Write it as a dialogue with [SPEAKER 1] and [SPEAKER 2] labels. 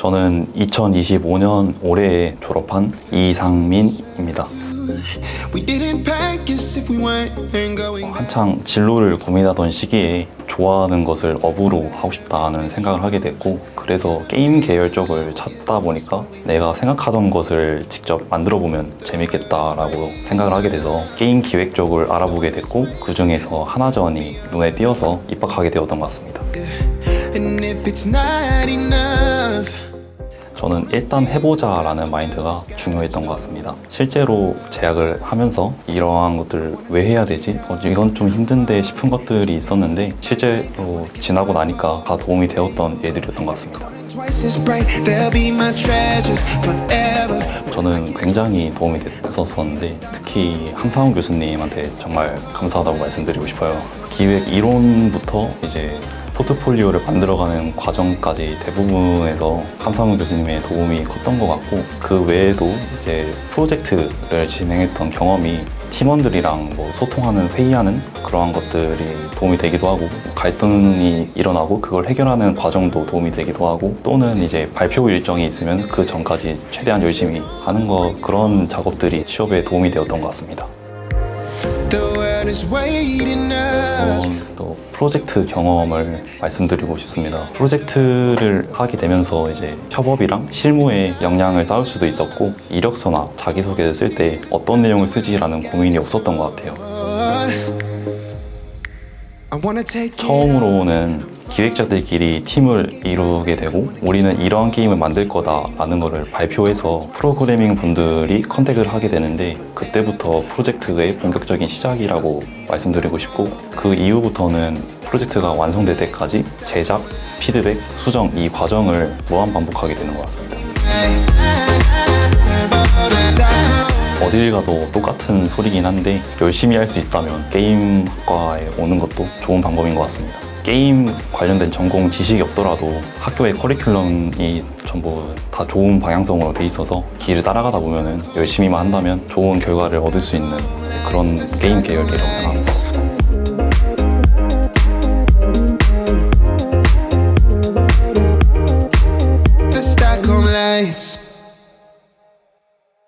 [SPEAKER 1] 저는 2025년 올해에 졸업한 이상민입니다. 한창 진로를 고민하던 시기에 좋아하는 것을 업으로 하고 싶다는 생각을 하게 됐고 그래서 게임 계열 쪽을 찾다 보니까 내가 생각하던 것을 직접 만들어 보면 재밌겠다라고 생각을 하게 돼서 게임 기획 쪽을 알아보게 됐고 그 중에서 하나전이 눈에 띄어서 입학하게 되었던 것 같습니다. 저는 일단 해보자 라는 마인드가 중요했던 것 같습니다. 실제로 제약을 하면서 이러한 것들을 왜 해야 되지? 어, 이건 좀 힘든데 싶은 것들이 있었는데 실제로 지나고 나니까 다 도움이 되었던 예들이었던 것 같습니다. 저는 굉장히 도움이 됐었었는데 특히 함상훈 교수님한테 정말 감사하다고 말씀드리고 싶어요. 기획 이론부터 이제 포트폴리오를 만들어가는 과정까지 대부분에서 함상훈 교수님의 도움이 컸던 것 같고 그 외에도 이제 프로젝트를 진행했던 경험이 팀원들이랑 뭐 소통하는 회의하는 그러한 것들이 도움이 되기도 하고 갈등이 일어나고 그걸 해결하는 과정도 도움이 되기도 하고 또는 이제 발표 일정이 있으면 그 전까지 최대한 열심히 하는 거 그런 작업들이 취업에 도움이 되었던 것 같습니다. 어, 또 프로젝트 경험을 말씀드리고 싶습니다. 프로젝트를 하게 되면서 이제 협업이랑 실무에 역량을 쌓을 수도 있었고 이력서나 자기소개를 쓸 때 어떤 내용을 쓰지라는 고민이 없었던 것 같아요. 처음으로는 기획자들끼리 팀을 이루게 되고 우리는 이러한 게임을 만들 거다라는 것을 발표해서 프로그래밍 분들이 컨택을 하게 되는데 그때부터 프로젝트의 본격적인 시작이라고 말씀드리고 싶고 그 이후부터는 프로젝트가 완성될 때까지 제작, 피드백, 수정 이 과정을 무한 반복하게 되는 것 같습니다. 어딜 가도 똑같은 소리긴 한데 열심히 할 수 있다면 게임과에 오는 것도 좋은 방법인 것 같습니다. 게임 관련된 전공 지식이 없더라도 학교의 커리큘럼이 전부 다 좋은 방향성으로 돼 있어서 길을 따라가다 보면은 열심히만 한다면 좋은 결과를 얻을 수 있는 그런 게임 계열이라고 생각합니다.